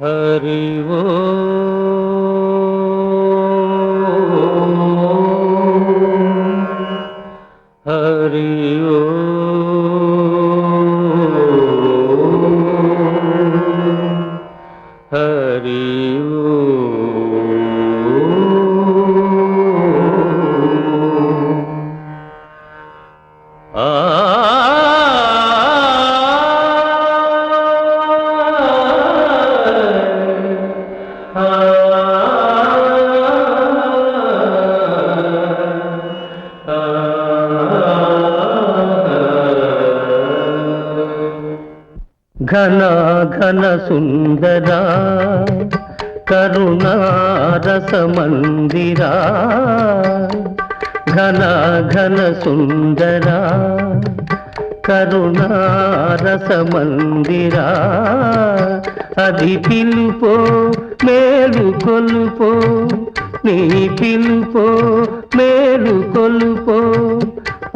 हरि ओ हरि ओ ఘనాఘన సుందరా కరుణారసమందిరా ఘనాఘన సుందరా కరుణారసమందిరా. అది పిలుపో మేలు కొలుపో నీ పిలుపో మేలు కొలుపో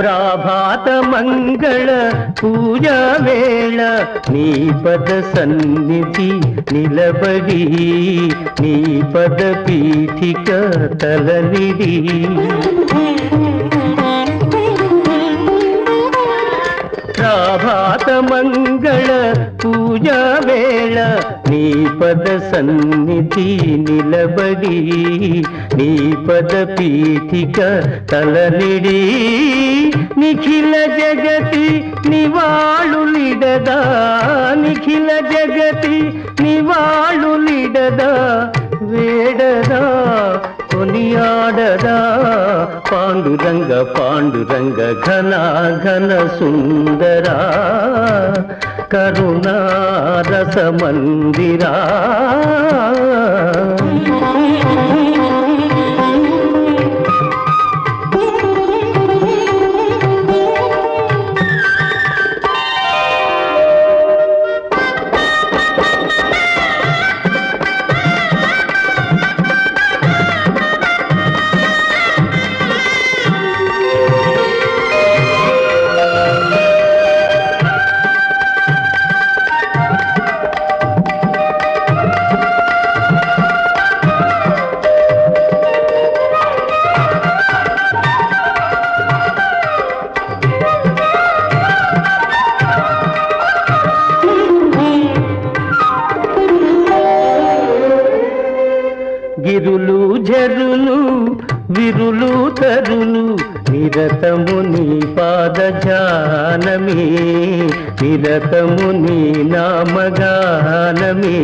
ప్రాభాత మంగళ పూజా వేళ నీ పద సన్నిధి నిలబడి నీ పద పీఠిక తలనిడి ప్రాభాత మంగళ పూజా వేళ నీ పద సన్నిధి నిలబడి నీ పద పీఠిక తలనిడి నిఖిల జగతి నివాళు నిడదా నిఖిల జగతి నివాళు నిడదా వేడదా? కొనియాడదా? పాండురంగ పాండురంగ ఘన ఘన సుందరా కరుణారస మందిరా. జరులు విరులు తరులు నిరతము నీ పాద జానమే నిరతము నీ నామగానమే.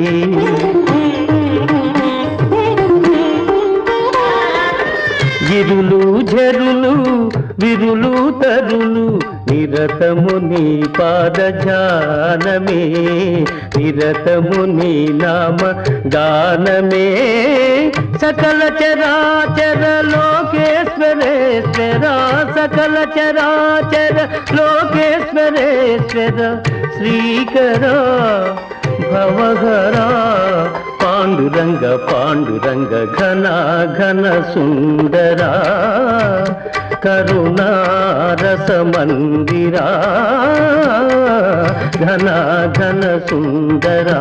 గిరులు జరులు విరులు తరులు నిరతము నీ పాద జానమే నిరతము నీ నామ గానమే सकल चरा चर लोकेश्वरेश्वर सकल चरा चर लोकेश्वरेश्वर श्रीकर भवघरा పాండురంగ పాండురంగ ఘన ఘన సుందరా కరుణారస మందిరా ఘన ఘన సుందరా